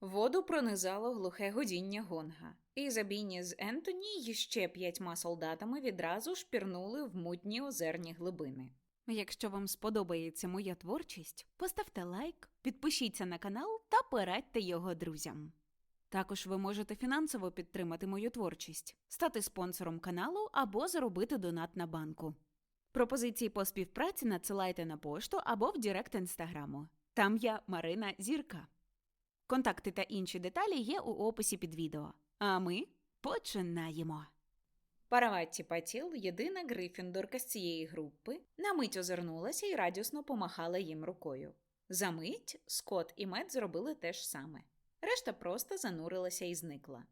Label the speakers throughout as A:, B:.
A: Воду пронизало глухе годіння гонга, і Забіні з Ентоні й ще п'ятьма солдатами відразу шпірнули в мутні озерні глибини.
B: Якщо вам сподобається моя творчість, поставте лайк, підпишіться на канал та порадьте його друзям. Також ви можете фінансово підтримати мою творчість, стати спонсором каналу або заробити донат на банку. Пропозиції по співпраці надсилайте на пошту або в Директ інстаграму. Там я Марина Зірка. Контакти та інші деталі є у описі під відео. А ми починаємо.
A: Параватті Патіл, єдина грифіндорка з цієї групи, на мить озирнулася і радісно помахала їм рукою. За мить Скот і Мед зробили те ж саме. Решта просто занурилася і зникла.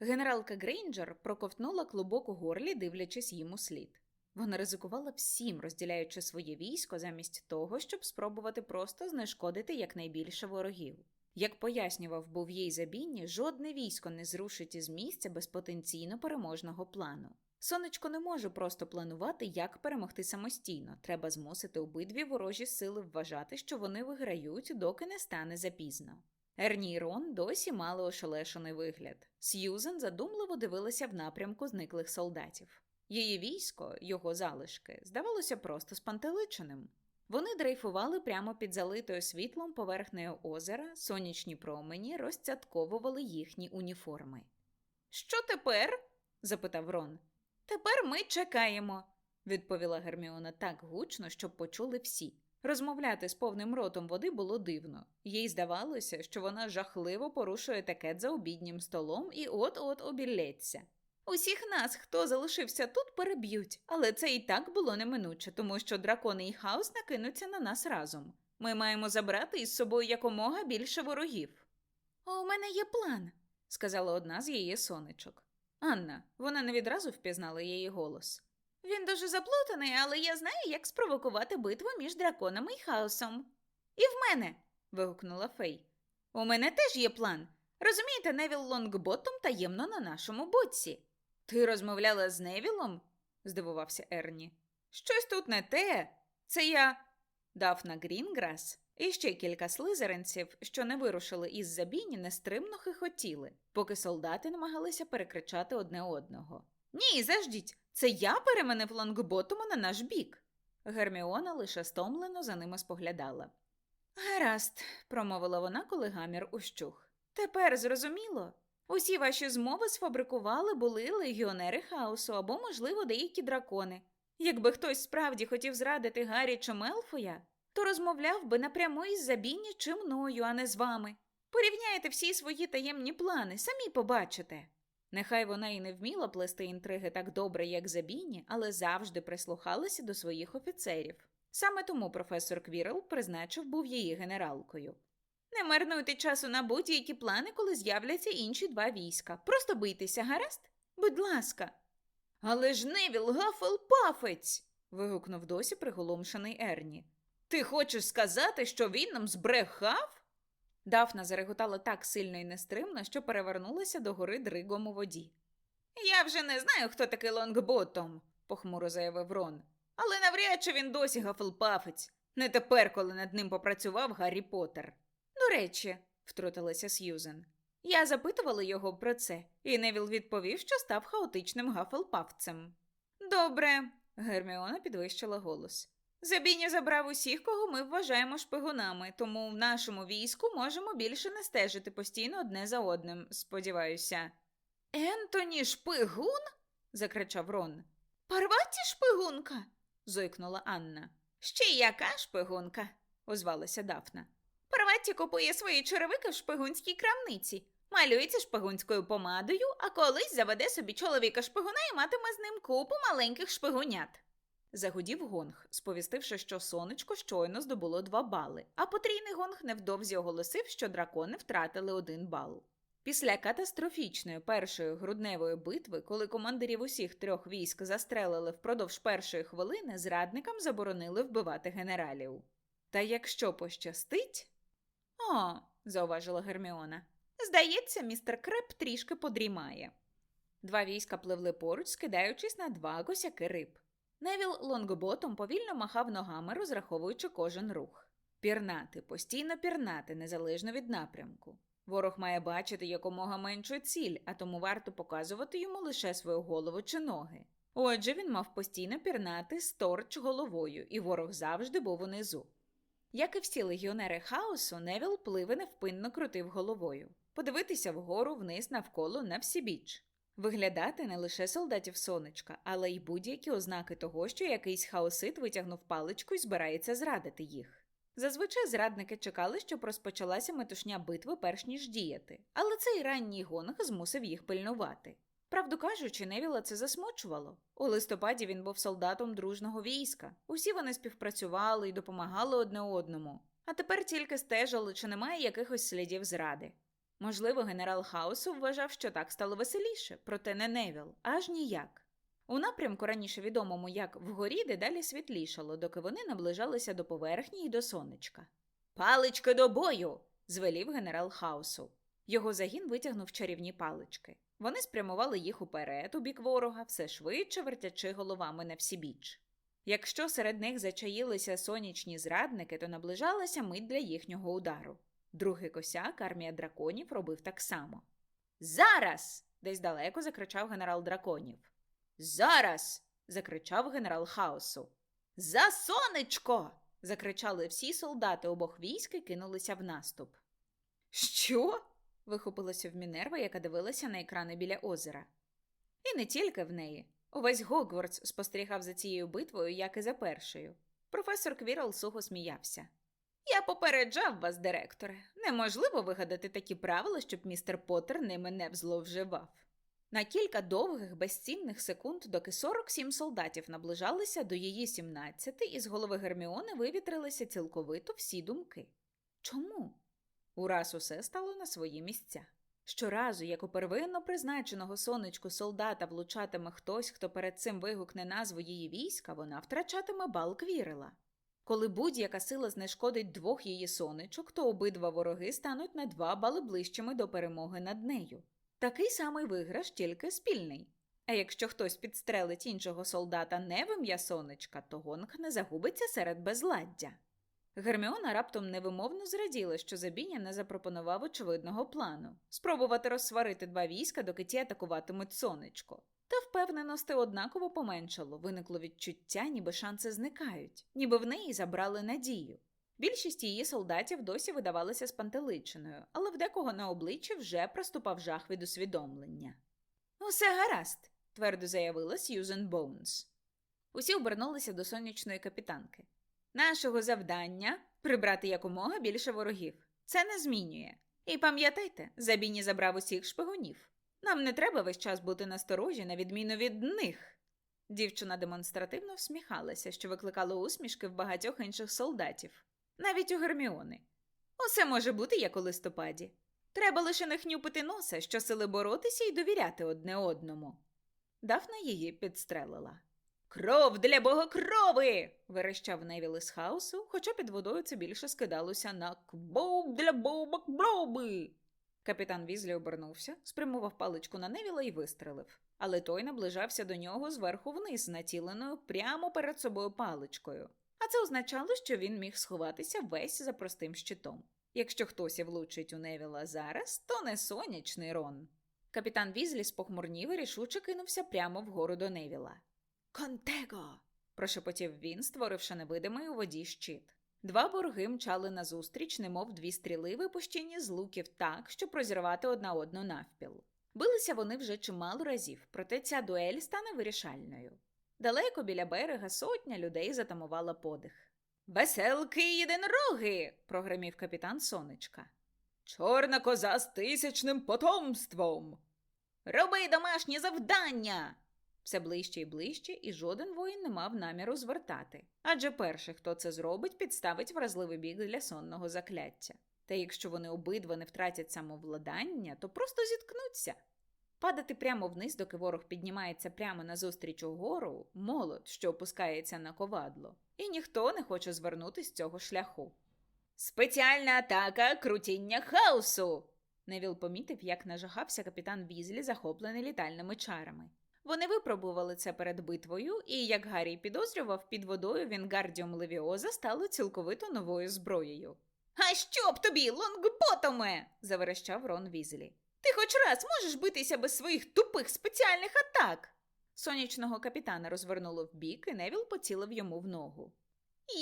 A: Генералка Грейнджер проковтнула клубок у горлі, дивлячись їм у слід. Вона ризикувала всім, розділяючи своє військо замість того, щоб спробувати просто знешкодити якнайбільше ворогів. Як пояснював був їй Забінні, жодне військо не зрушить із місця без потенційно переможного плану. Сонечко не може просто планувати, як перемогти самостійно. Треба змусити обидві ворожі сили вважати, що вони виграють, доки не стане запізно. Ерні і Рон досі мали ошелешений вигляд. Сьюзен задумливо дивилася в напрямку зниклих солдатів. Її військо, його залишки, здавалося просто спантеличеним. Вони дрейфували прямо під залитою світлом поверхнею озера, сонячні промені розцятковували їхні уніформи. Що тепер? запитав Рон. Тепер ми чекаємо, відповіла Герміона так гучно, щоб почули всі. Розмовляти з повним ротом води було дивно. Їй здавалося, що вона жахливо порушує етикет за обіднім столом і от-от обілється. Усіх нас, хто залишився тут, переб'ють, але це і так було неминуче, тому що дракони і хаос накинуться на нас разом. Ми маємо забрати із собою якомога більше ворогів. «А У мене є план, сказала одна з її сонечок. Анна, вона не відразу впізнала її голос. Він дуже заплутаний, але я знаю, як спровокувати битву між драконами і хаосом. І в мене. вигукнула Фей. У мене теж є план. Розумієте, Невіл Лонгботом таємно на нашому боці. Ти розмовляла з Невілом? здивувався Ерні. Щось тут не те. Це я. Дафна Грінграс і ще кілька слизеринців, що не вирушили із забіні, нестримно хихотіли, поки солдати намагалися перекричати одне одного. Ні, заждіть, це я переменив лонгботому на наш бік. Герміона лише стомлено за ними споглядала. Гаразд, промовила вона, коли гамір ущух. Тепер зрозуміло. Усі ваші змови сфабрикували були легіонери хаосу або, можливо, деякі дракони. Якби хтось справді хотів зрадити Гаррі чи Мелфоя, то розмовляв би напряму із Забінні чи мною, а не з вами. Порівняйте всі свої таємні плани, самі побачите. Нехай вона і не вміла плести інтриги так добре, як Забіні, але завжди прислухалася до своїх офіцерів. Саме тому професор Квірл призначив був її генералкою. Не марнуйте часу на будь-які плани, коли з'являться інші два війська. Просто бийтеся, гаразд? Будь ласка. Але ж Невіл Гафел пафець. вигукнув досі приголомшений Ерні. Ти хочеш сказати, що він нам збрехав? Дафна зареготала так сильно і нестримно, що перевернулася до гори дригом у воді. Я вже не знаю, хто такий Лонгботом, похмуро заявив Рон. Але навряд чи він досі гафелпафець. Не тепер, коли над ним попрацював Гаррі Поттер. До речі, втрутилася Сьюзен. Я запитувала його про це, і Невіл відповів, що став хаотичним гафелпавцем. Добре, Герміона підвищила голос. Забіня забрав усіх, кого ми вважаємо шпигунами, тому в нашому війську можемо більше не стежити постійно одне за одним, сподіваюся. Ентоні шпигун? закричав Рон. Парваті шпигунка. зойкнула Анна. Ще яка шпигунка? озвалася Дафна. Парватті купує свої черевики в шпигунській крамниці, малюється шпигунською помадою, а колись заведе собі чоловіка шпигуна і матиме з ним купу маленьких шпигунят. Загудів гонг, сповістивши, що сонечко щойно здобуло два бали, а потрійний гонг невдовзі оголосив, що дракони втратили один бал. Після катастрофічної першої грудневої битви, коли командирів усіх трьох військ застрелили впродовж першої хвилини, зрадникам заборонили вбивати генералів. Та якщо пощастить. О, зауважила Герміона. Здається, містер Креп трішки подрімає. Два війська пливли поруч, скидаючись на два косяки риб. Невіл лонгботом повільно махав ногами, розраховуючи кожен рух. Пірнати, постійно пірнати, незалежно від напрямку. Ворог має бачити якомога меншу ціль, а тому варто показувати йому лише свою голову чи ноги. Отже, він мав постійно пірнати сторч головою, і ворог завжди був унизу. Як і всі легіонери хаосу, Невіл пливе невпинно крутив головою, подивитися вгору, вниз, навколо, на всі біч. Виглядати не лише солдатів сонечка, але й будь-які ознаки того, що якийсь хаосит витягнув паличку і збирається зрадити їх. Зазвичай зрадники чекали, щоб розпочалася метушня битви, перш ніж діяти, але цей ранній гонг змусив їх пильнувати. Правду кажучи, Невіла це засмучувало. У листопаді він був солдатом дружного війська. Усі вони співпрацювали і допомагали одне одному. А тепер тільки стежили, чи немає якихось слідів зради. Можливо, генерал Хаосу вважав, що так стало веселіше, проте не Невіл, аж ніяк. У напрямку, раніше відомому як вгорі, дедалі світлішало, доки вони наближалися до поверхні і до сонечка. Палички до бою! звелів генерал Хаосу. Його загін витягнув чарівні палички. Вони спрямували їх уперед, у бік ворога, все швидше вертячи головами на всі біч. Якщо серед них зачаїлися сонячні зрадники, то наближалася мить для їхнього удару. Другий косяк, армія драконів, робив так само. Зараз. десь далеко закричав генерал драконів. Зараз. закричав генерал хаосу. За сонечко. закричали всі солдати обох військ і кинулися в наступ. Що? Вихопилося в Мінерва, яка дивилася на екрани біля озера. І не тільки в неї. Увесь Гогвардс спостерігав за цією битвою, як і за першою. Професор Квірл сухо сміявся. Я попереджав вас, директоре. Неможливо вигадати такі правила, щоб містер Поттер ними не взловживав. На кілька довгих, безцінних секунд, доки 47 солдатів наближалися до її 17, із голови Герміони вивітрилися цілковито всі думки. Чому? Ураз усе стало на свої місця. Щоразу, як у первинно призначеного сонечку солдата влучатиме хтось, хто перед цим вигукне назву її війська, вона втрачатиме бал квірела. Коли будь-яка сила знешкодить двох її сонечок, то обидва вороги стануть на два бали ближчими до перемоги над нею. Такий самий виграш, тільки спільний. А якщо хтось підстрелить іншого солдата не в ім'я сонечка, то гонг не загубиться серед безладдя. Герміона раптом невимовно зраділа, що Забіня не запропонував очевидного плану спробувати розсварити два війська, доки ті атакуватимуть сонечко. Та впевненості однаково поменшало, виникло відчуття, ніби шанси зникають, ніби в неї забрали надію. Більшість її солдатів досі видавалася спантеличеною, але в декого на обличчі вже проступав жах від усвідомлення. Усе гаразд, твердо заявила Сьюзен Боунс. Усі обернулися до сонячної капітанки. Нашого завдання прибрати якомога більше ворогів. Це не змінює. І пам'ятайте, Забіні забрав усіх шпигунів. Нам не треба весь час бути насторожі, на відміну від них. Дівчина демонстративно всміхалася, що викликало усмішки в багатьох інших солдатів, навіть у Герміони. Усе може бути як у листопаді. Треба лише не хнюпити носа, щосили боротися і довіряти одне одному. Дафна її підстрелила. Кров для богокрови. верещав Невіл із хаосу, хоча під водою це більше скидалося на кбоуб для боубакблоби. Капітан Візлі обернувся, спрямував паличку на Невіла і вистрелив. Але той наближався до нього зверху вниз, націленою прямо перед собою паличкою. А це означало, що він міг сховатися весь за простим щитом. Якщо хтось і влучить у Невіла зараз, то не сонячний рон. Капітан Візлі спохмурнів і рішуче кинувся прямо вгору до Невіла. Контего. прошепотів він, створивши невидимий у воді щит. Два борги мчали назустріч, немов дві стріли, випущені з луків так, щоб розірвати одна одну навпіл. Билися вони вже чимало разів, проте ця дуель стане вирішальною. Далеко біля берега сотня людей затамувала подих. Веселки єдинороги. прогримів капітан сонечка. Чорна коза з тисячним потомством. Роби домашнє завдання. Все ближче і ближче, і жоден воїн не мав наміру звертати. Адже перший, хто це зробить, підставить вразливий бік для сонного закляття. Та якщо вони обидва не втратять самовладання, то просто зіткнуться. Падати прямо вниз, доки ворог піднімається прямо назустріч угору, молот, що опускається на ковадло, і ніхто не хоче звернути з цього шляху. Спеціальна атака крутіння хаосу. Невіл помітив, як нажахався капітан Візлі, захоплений літальними чарами. Вони випробували це перед битвою, і, як Гаррі підозрював, під водою Вінгардіум Левіоза стало цілковито новою зброєю. А що б тобі, Лонгботе? Потоме. заверещав Рон Візелі. Ти хоч раз можеш битися без своїх тупих спеціальних атак. Сонячного капітана розвернуло вбік, і Невіл поцілив йому в ногу.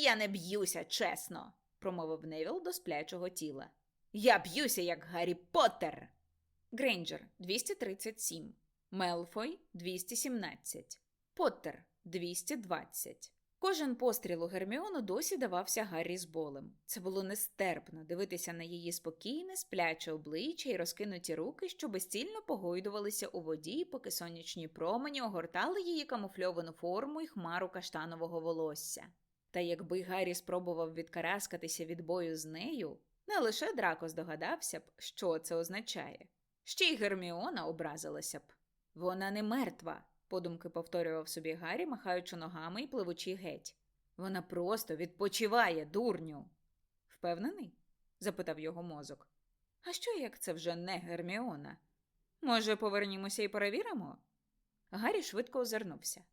A: Я не б'юся, чесно, промовив Невіл до сплячого тіла. Я б'юся, як Гаррі Поттер. Грейнджер 237, Мелфой 217, Поттер 220. Кожен постріл у Герміону досі давався Гаррі з болем. Це було нестерпно дивитися на її спокійне, спляче обличчя і розкинуті руки, що безцільно погойдувалися у воді, поки сонячні промені огортали її камуфльовану форму і хмару каштанового волосся. Та якби Гаррі спробував відкараскатися від бою з нею, не лише Драко здогадався б, що це означає. Ще й Герміона образилася б. Вона не мертва, подумки повторював собі Гаррі, махаючи ногами і пливучи геть. Вона просто відпочиває, дурню. Впевнений? запитав його мозок. А що як це вже не Герміона? Може, повернімося і перевіримо? Гаррі швидко озирнувся.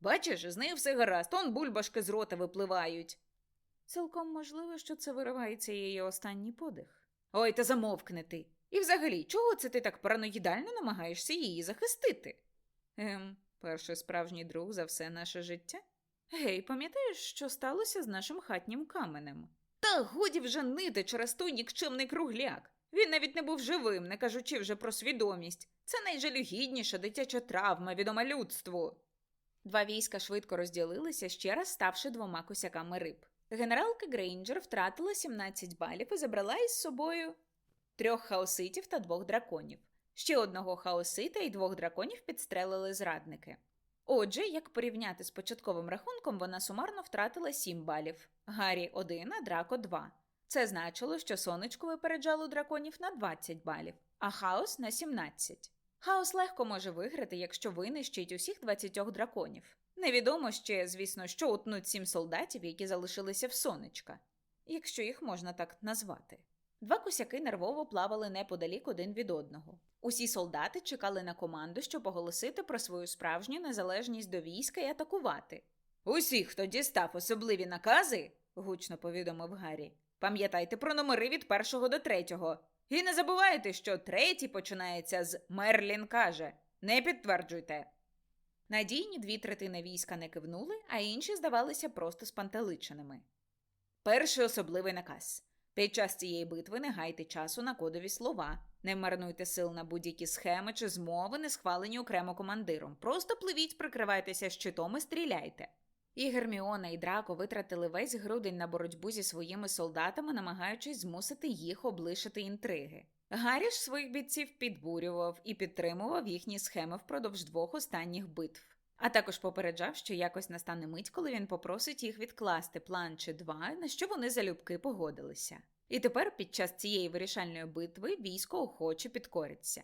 A: Бачиш, з нею все гаразд, он бульбашки з рота випливають. Цілком можливо, що це виривається її останній подих. Ой, та замовкни ти. І взагалі, чого це ти так параноїдально намагаєшся її захистити? Ем, перший справжній друг за все наше життя? Гей, пам'ятаєш, що сталося з нашим хатнім каменем? Та годі вже нити через той нікчемний кругляк. Він навіть не був живим, не кажучи вже про свідомість. Це найжалюгідніша дитяча травма, відома людству. Два війська швидко розділилися, ще раз ставши двома косяками риб. Генералка Грейнджер втратила 17 балів і забрала із собою трьох хаоситів та двох драконів. Ще одного хаосита і двох драконів підстрелили зрадники. Отже, як порівняти з початковим рахунком, вона сумарно втратила 7 балів. Гаррі 1, а Драко 2. Це значило, що сонечко випереджало драконів на 20 балів, а хаос на 17. Хаос легко може виграти, якщо винищить усіх 20 драконів. Невідомо ще, звісно, що утнуть сім солдатів, які залишилися в сонечка, якщо їх можна так назвати. Два косяки нервово плавали неподалік один від одного. Усі солдати чекали на команду, щоб оголосити про свою справжню незалежність до війська і атакувати. Усі, хто дістав особливі накази, гучно повідомив Гаррі, пам'ятайте про номери від першого до третього. І не забувайте, що третій починається з Мерлін каже. Не підтверджуйте. Надійні дві третини війська не кивнули, а інші здавалися просто спантеличеними. Перший особливий наказ. Під час цієї битви не гайте часу на кодові слова, не марнуйте сил на будь-які схеми чи змови, не схвалені окремо командиром. Просто пливіть, прикривайтеся щитом і стріляйте. І Герміона, і Драко витратили весь грудень на боротьбу зі своїми солдатами, намагаючись змусити їх облишити інтриги. Гаррі ж своїх бійців підбурював і підтримував їхні схеми впродовж двох останніх битв. А також попереджав, що якось настане мить, коли він попросить їх відкласти план чи два, на що вони залюбки погодилися. І тепер, під час цієї вирішальної битви, військо охоче підкориться.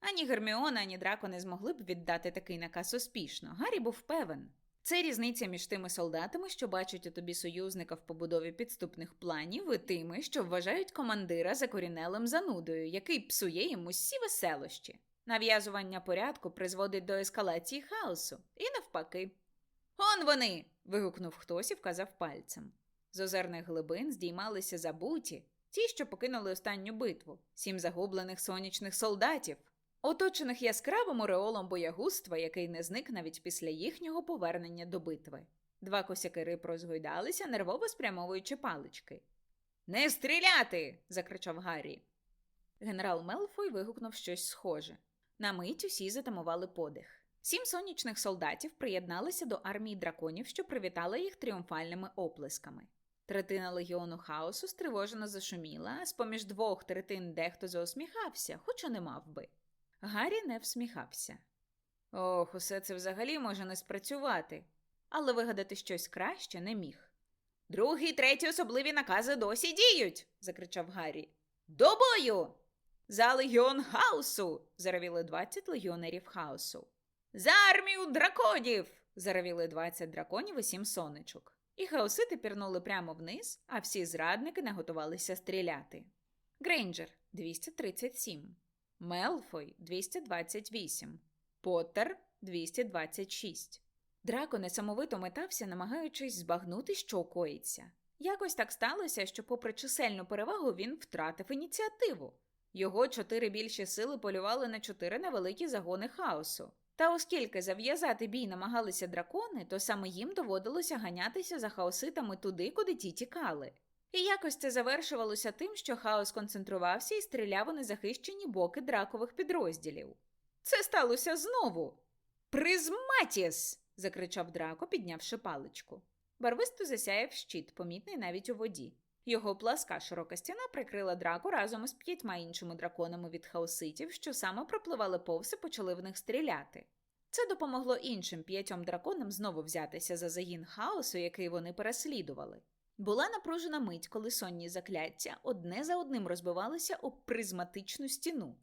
A: Ані Герміона, ані Драко не змогли б віддати такий наказ успішно. Гаррі був певен. Це різниця між тими солдатами, що бачать у тобі союзника в побудові підступних планів, і тими, що вважають командира закорінелим занудою, який псує їм усі веселощі. Нав'язування порядку призводить до ескалації хаосу, і навпаки. Он вони. вигукнув хтось і вказав пальцем. З озерних глибин здіймалися забуті, ті, що покинули останню битву, сім загублених сонячних солдатів, оточених яскравим ореолом боягузтва, який не зник навіть після їхнього повернення до битви. Два косяки риб розгойдалися, нервово спрямовуючи палички. Не стріляти. закричав Гаррі. Генерал Мелфой вигукнув щось схоже. На мить усі затамували подих. Сім сонячних солдатів приєдналися до армії драконів, що привітала їх тріумфальними оплесками. Третина легіону хаосу стривожено зашуміла, а з поміж двох третин дехто заусміхався, хоча не мав би. Гаррі не всміхався. Ох, усе це взагалі може не спрацювати, але вигадати щось краще не міг. Другий, третій особливі накази досі діють. закричав Гаррі. До бою! За легіон хаосу. заревіли 20 легіонерів хаосу. За армію драконів. заревіли 20 драконів і 7 сонечок. І хаосити пірнули прямо вниз, а всі зрадники наготувалися стріляти. Грейнджер 237, Мелфой 228, Поттер 226. Драко несамовито метався, намагаючись збагнути, що коїться. Якось так сталося, що, попри чисельну перевагу, він втратив ініціативу. Його чотири більші сили полювали на чотири невеликі загони хаосу. Та оскільки зав'язати бій намагалися дракони, то саме їм доводилося ганятися за хаоситами туди, куди ті тікали. І якось це завершувалося тим, що хаос концентрувався і стріляв у незахищені боки дракових підрозділів. Це сталося знову. Призматіс. закричав Драко, піднявши паличку. Барвисто засяяв щит, помітний навіть у воді. Його пласка широка стіна прикрила драку разом із п'ятьма іншими драконами від хаоситів, що саме пропливали повз і почали в них стріляти. Це допомогло іншим п'ятьом драконам знову взятися за загін хаосу, який вони переслідували. Була напружена мить, коли сонні закляття одне за одним розбивалися об призматичну стіну.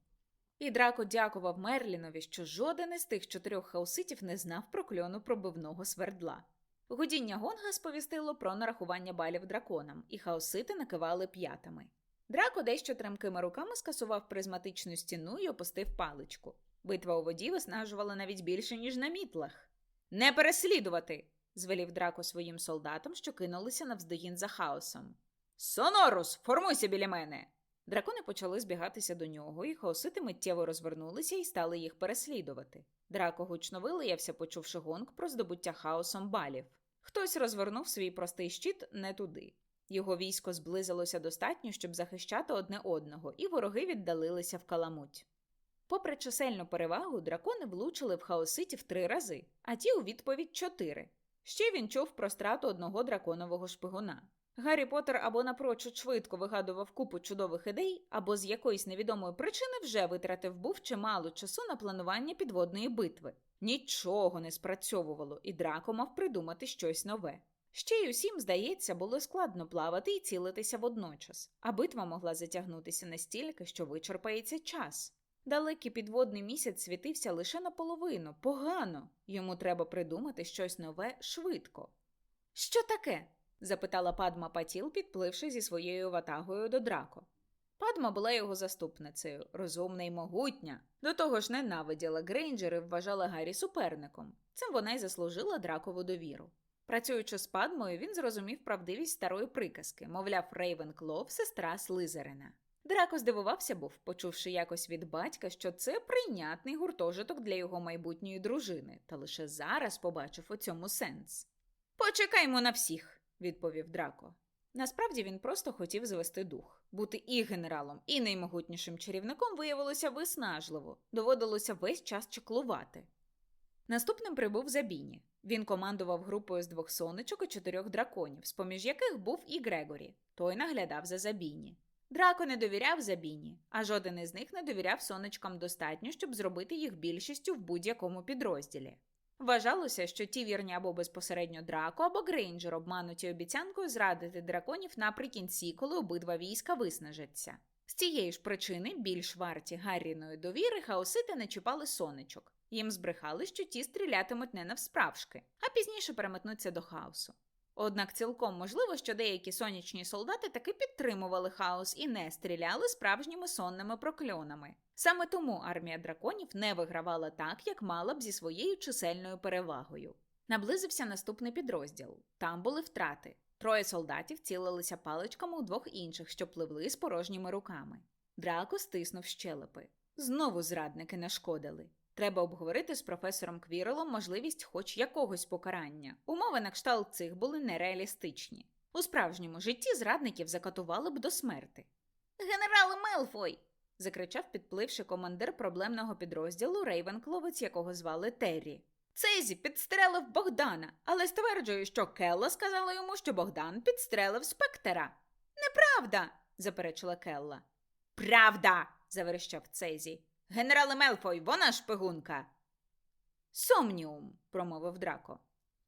A: І Драко дякував Мерлінові, що жоден із тих чотирьох хаоситів не знав про кльону пробивного свердла. Гудіння гонга сповістило про нарахування балів драконам, і хаосити накивали п'ятами. Драко дещо тремкими руками скасував призматичну стіну і опустив паличку. Битва у воді виснажувала навіть більше, ніж на мітлах. Не переслідувати! звелів Драко своїм солдатам, що кинулися навздогін за хаосом. Сонорус, формуйся біля мене! Дракони почали збігатися до нього, і хаосити миттєво розвернулися і стали їх переслідувати. Драко гучно вилаявся, почувши гонг про здобуття хаосом балів. Хтось розвернув свій простий щит не туди. Його військо зблизилося достатньо, щоб захищати одне одного, і вороги віддалилися в каламуть. Попри чисельну перевагу, дракони влучили в хаоситів три рази, а ті у відповідь чотири. Ще він чув про страту одного драконового шпигуна. Гаррі Поттер або напрочуд швидко вигадував купу чудових ідей, або з якоїсь невідомої причини вже витратив був чимало часу на планування підводної битви. Нічого не спрацьовувало, і Драко мав придумати щось нове. Ще й усім, здається, було складно плавати і цілитися водночас, а битва могла затягнутися настільки, що вичерпається час. Далекий підводний місяць світився лише наполовину, погано. Йому треба придумати щось нове швидко. Що таке? запитала Падма Патіл, підпливши зі своєю ватагою до Драко. Падма була його заступницею, розумна й могутня. До того ж, ненавиділа Грейнджер і вважала Гаррі суперником. Цим вона й заслужила дракову довіру. Працюючи з Падмою, він зрозумів правдивість старої приказки, мовляв, Рейвенклов – сестра Слизерина. Драко здивувався був, почувши якось від батька, що це прийнятний гуртожиток для його майбутньої дружини, та лише зараз побачив у цьому сенс. Почекаймо на всіх, відповів Драко. Насправді він просто хотів звести дух. Бути і генералом, і наймогутнішим чарівником виявилося виснажливо, доводилося весь час чеклувати. Наступним прибув Забіні. Він командував групою з двох сонечок і чотирьох драконів, з поміж яких був і Грегорі. Той наглядав за Забіні. Драко не довіряв Забіні, а жоден із них не довіряв сонечкам достатньо, щоб зробити їх більшістю в будь-якому підрозділі. Вважалося, що ті вірні або безпосередньо Драко, або Грейнджер обмануті обіцянкою зрадити драконів наприкінці, коли обидва війська виснажаться. З цієї ж причини більш варті Гарріної довіри хаосити не чіпали сонечок. Їм збрехали, що ті стрілятимуть не навсправжки, а пізніше переметнуться до хаосу. Однак цілком можливо, що деякі сонячні солдати таки підтримували хаос і не стріляли справжніми сонними прокльонами. Саме тому армія драконів не вигравала так, як мала б зі своєю чисельною перевагою. Наблизився наступний підрозділ. Там були втрати. Троє солдатів цілилися паличками у двох інших, що пливли з порожніми руками. Драко стиснув щелепи. Знову зрадники нашкодили. Треба обговорити з професором Квірелом можливість хоч якогось покарання. Умови на кшталт цих були нереалістичні. У справжньому житті зрадників закатували б до смерти. Генерал Мелфой. закричав, підпливши командир проблемного підрозділу Рейвенкловець, якого звали Террі. Цейзі підстрелив Богдана, але стверджує, що Келла сказала йому, що Богдан підстрелив Спектера. Неправда, заперечила Келла. Правда. заверещав Цейзі. Генерале Мелфой, вона шпигунка. Сомніум, промовив Драко.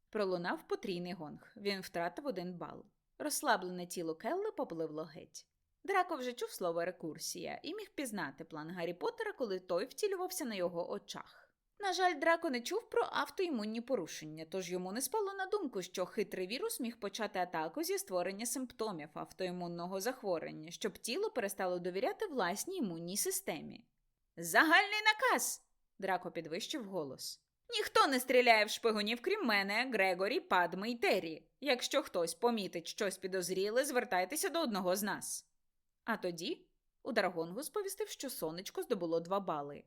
A: Пролунав потрійний гонг. Він втратив один бал. Розслаблене тіло Келли попливло геть. Драко вже чув слово рекурсія і міг пізнати план Гаррі Поттера, коли той втілювався на його очах. На жаль, Драко не чув про автоімунні порушення, тож йому не спало на думку, що хитрий вірус міг почати атаку зі створення симптомів автоімунного захворювання, щоб тіло перестало довіряти власній імунній системі. Загальний наказ. Драко підвищив голос. Ніхто не стріляє в шпигунів, крім мене, Грегорі, Падми і Террі. Якщо хтось помітить щось підозріле, звертайтеся до одного з нас. А тоді у Даргонгу сповістив, що сонечко здобуло два бали.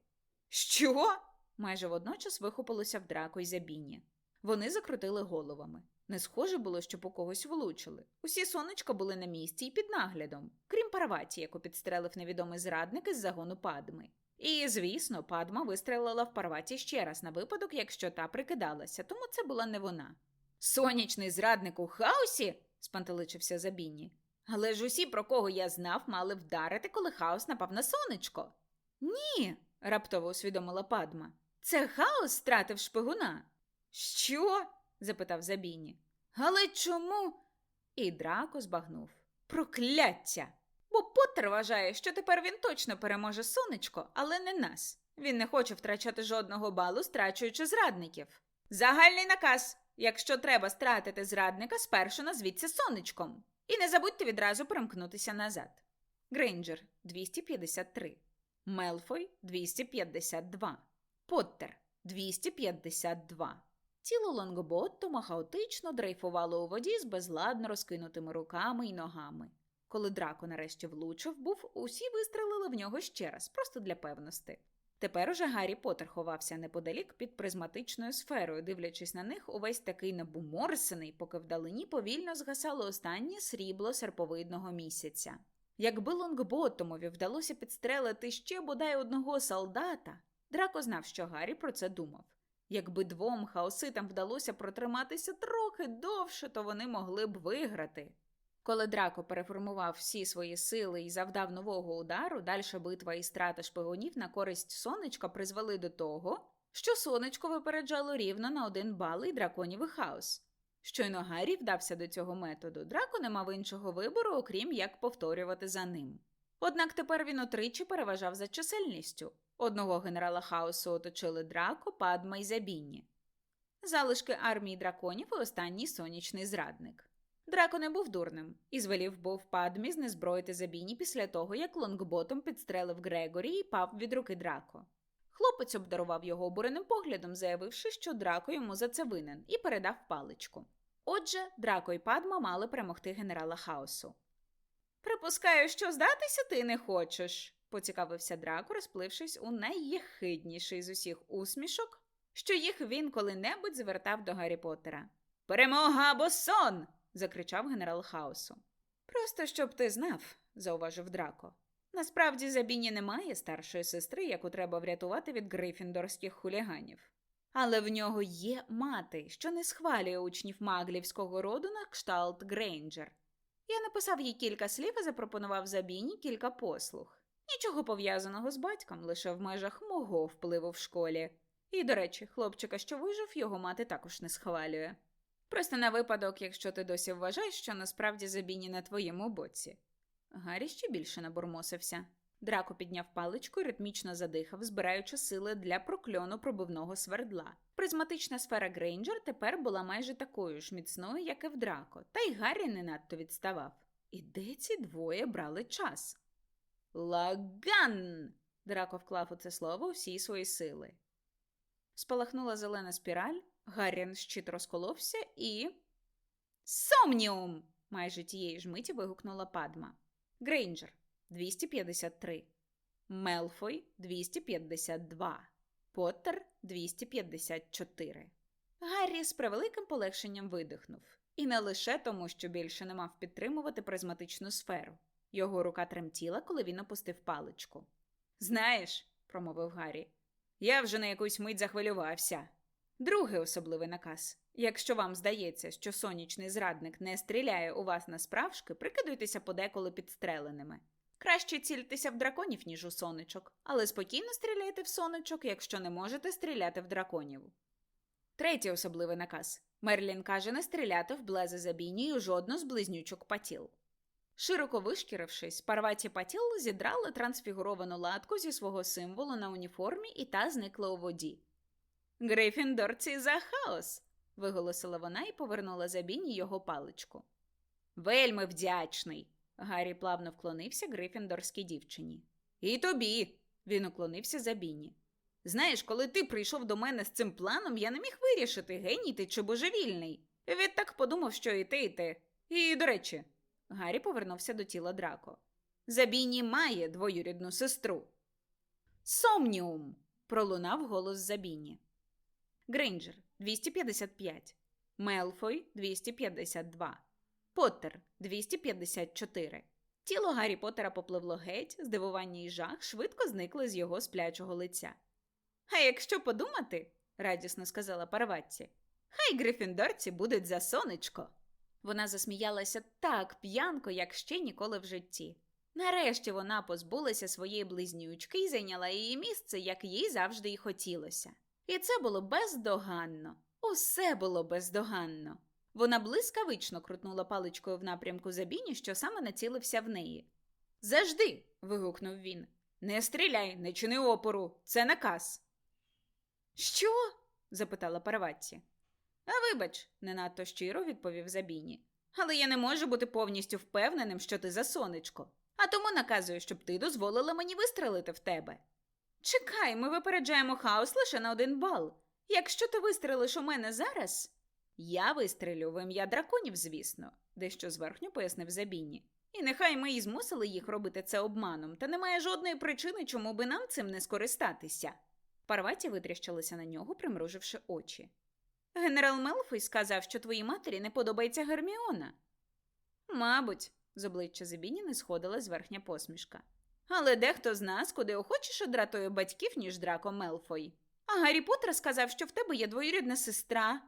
A: Що? майже водночас вихопилося в драко й забіні. Вони закрутили головами. Не схоже було, щоб у когось влучили. Усі сонечка були на місці і під наглядом, крім Парваті, яку підстрелив невідомий зрадник із загону Падми. І, звісно, Падма вистрелила в Парваті ще раз на випадок, якщо та прикидалася, тому це була не вона. Сонячний зрадник у хаосі? спантеличився Забіні. Але ж усі, про кого я знав, мали вдарити, коли хаос напав на сонечко. Ні, раптово усвідомила Падма. Це хаос стратив шпигуна. Що? запитав Забіні. Але чому? І Драко збагнув. Прокляття! Бо Поттер вважає, що тепер він точно переможе сонечко, але не нас. Він не хоче втрачати жодного балу, страчуючи зрадників. Загальний наказ. Якщо треба стратити зрадника, спершу назвіться сонечком. І не забудьте відразу перемкнутися назад. Грейнджер 253. Мелфой 252. Поттер 252. Тіло Лонгботтома хаотично дрейфувало у воді з безладно розкинутими руками й ногами. Коли драко нарешті влучив був, усі вистрелили в нього ще раз, просто для певності. Тепер уже Гаррі Поттер ховався неподалік під призматичною сферою, дивлячись на них, увесь такий набуморсений, поки вдалині повільно згасало останнє срібло серповидного місяця. Якби Лонгботомові вдалося підстрелити ще бодай одного солдата, Драко знав, що Гаррі про це думав. Якби двом хаоситам вдалося протриматися трохи довше, то вони могли б виграти. Коли Драко переформував всі свої сили і завдав нового удару, дальша битва і страта шпигунів на користь сонечка призвели до того, що сонечко випереджало рівно на один бал і драконів і хаос. Щойно Гаррі вдався до цього методу, Драко не мав іншого вибору, окрім як повторювати за ним. Однак тепер він утричі переважав за чисельністю. Одного генерала хаосу оточили Драко, Падма й Забінні. Залишки армії драконів і останній сонячний зрадник. Драко не був дурним і звелів був Падмі знезброїти Забіні після того, як Лонгботом підстрелив Грегорі і пав від руки Драко. Хлопець обдарував його обуреним поглядом, заявивши, що Драко йому за це винен, і передав паличку. Отже, Драко і Падма мали перемогти генерала хаосу. Припускаю, що здатися ти не хочеш, поцікавився Драко, розплившись у найєхидніший з усіх усмішок, що їх він коли-небудь звертав до Гаррі Поттера. Перемога або сон. Закричав генерал хаосу. Просто щоб ти знав, зауважив Драко. Насправді Забіні немає старшої сестри, яку треба врятувати від грифіндорських хуліганів. Але в нього є мати, що не схвалює учнів маглівського роду на кшталт Грейнджер. Я написав їй кілька слів і запропонував Забіні кілька послуг. Нічого пов'язаного з батьком, лише в межах мого впливу в школі. І, до речі, хлопчика, що вижив, його мати також не схвалює. Просто на випадок, якщо ти досі вважаєш, що насправді Забіні на твоєму боці. Гаррі ще більше набурмосився. Драко підняв паличку і ритмічно задихав, збираючи сили для прокльону пробивного свердла. Призматична сфера Грейнджер тепер була майже такою ж міцною, як і в Драко, та й Гаррі не надто відставав. І де ці двоє брали час? Лаган. Драко вклав у це слово всі свої сили. Спалахнула зелена спіраль, Гаррін щит розколовся і. Сомніум! майже тієї ж миті вигукнула Падма. Грейнджер 253. Мелфой 252. Поттер 254. Гаррі з превеликим полегшенням видихнув. І не лише тому, що більше не мав підтримувати призматичну сферу. Його рука тремтіла, коли він опустив паличку. Знаєш, промовив Гаррі, я вже на якусь мить захвилювався. Другий особливий наказ. Якщо вам здається, що сонячний зрадник не стріляє у вас на справжки, прикидуйтеся подеколи підстреленими. Краще цільтеся в драконів, ніж у сонечок, але спокійно стріляйте в сонечок, якщо не можете стріляти в драконів. Третій особливий наказ. Мерлін каже не стріляти в блези забійні і жодну з близнючок патіл. Широко вишкірившись, парваті патіл зідрали трансфігуровану латку зі свого символу на уніформі, і та зникла у воді. Грифіндорці за хаос. виголосила вона і повернула Забіні його паличку. Вельми вдячний. Гаррі плавно вклонився грифіндорській дівчині. І тобі. Він уклонився Забіні. Знаєш, коли ти прийшов до мене з цим планом, я не міг вирішити, геній ти чи божевільний. Відтак подумав, що і те, і те. І, до речі, Гаррі повернувся до тіла Драко. Забійні має двоюрідну сестру. Сомніум. пролунав голос Забіні. Грейнджер 255. Мелфой 252. Поттер 254. Тіло Гаррі Поттера попливло геть, здивування і жах швидко зникли з його сплячого лиця. А якщо подумати, радісно сказала Парватці, хай грифіндорці будуть за сонечко. Вона засміялася так п'янко, як ще ніколи в житті. Нарешті вона позбулася своєї близнючки і зайняла її місце, як їй завжди й хотілося. І це було бездоганно. Усе було бездоганно. Вона блискавично крутнула паличкою в напрямку Забіні, що саме націлився в неї. Завжди. вигукнув він. Не стріляй, не чини опору. Це наказ. Що? запитала Парватці. А вибач, не надто щиро відповів Забіні. Але я не можу бути повністю впевненим, що ти за сонечко. А тому наказую, щоб ти дозволила мені вистрелити в тебе. Чекай, ми випереджаємо хаос лише на один бал. Якщо ти вистрелиш у мене зараз, я вистрелю в ім'я драконів, звісно, дещо зверхньо пояснив Забіні. І нехай ми і змусили їх робити це обманом, та немає жодної причини, чому би нам цим не скористатися. Парваті витріщилася на нього, примруживши очі. Генерал Мелфой сказав, що твоїй матері не подобається Герміона. Мабуть, з обличчя Забіні не сходила зверхня посмішка. Але дехто з нас куди охочіше дратує батьків, ніж драко Мелфой. А Гаррі Поттер сказав, що в тебе є двоюрідна сестра.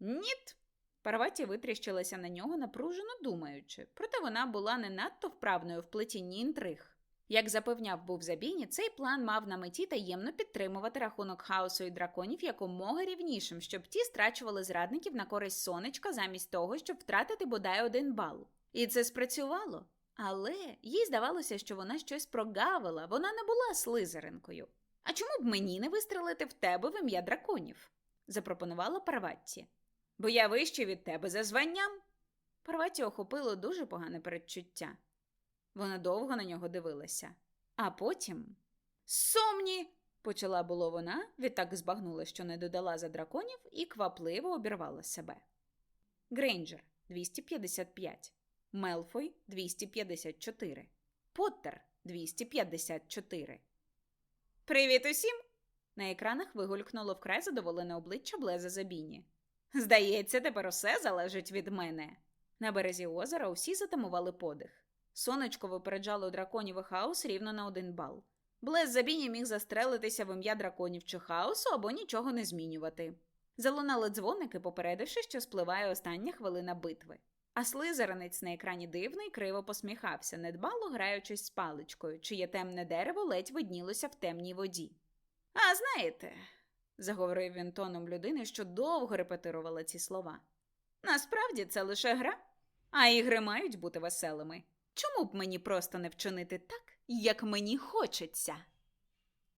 A: Ніт. Парваті витріщилася на нього, напружено думаючи, проте вона була не надто вправною в плетінні інтриг. Як запевняв був Забіні, цей план мав на меті таємно підтримувати рахунок хаосу і драконів якомога рівнішим, щоб ті страчували зрадників на користь сонечка замість того, щоб втратити бодай один бал. І це спрацювало. Але їй здавалося, що вона щось прогавила, вона не була слизеринкою. А чому б мені не вистрелити в тебе в ім'я драконів? запропонувала Парватті. Бо я вище від тебе за званням. Парватті охопило дуже погане передчуття. Вона довго на нього дивилася. А потім. Сомні. почала було вона, відтак збагнула, що не додала за драконів, і квапливо обірвала себе. Грейнджер 255. Мелфой 254. Поттер 254. Привіт усім! На екранах вигулькнуло вкрай задоволене обличчя Блеза Забіні. Здається, тепер усе залежить від мене. На березі озера усі затамували подих. Сонечко випереджало драконів і хаос рівно на один бал. Блез Забіні міг застрелитися в ім'я драконів чи хаосу або нічого не змінювати. Залунали дзвоники, попередивши, що спливає остання хвилина битви. А слизеринець на екрані дивний криво посміхався, недбало граючись з паличкою, чиє темне дерево ледь виднілося в темній воді. А знаєте, заговорив він тоном людини, що довго репетирувала ці слова. Насправді це лише гра, а ігри мають бути веселими. Чому б мені просто не вчинити так, як мені хочеться?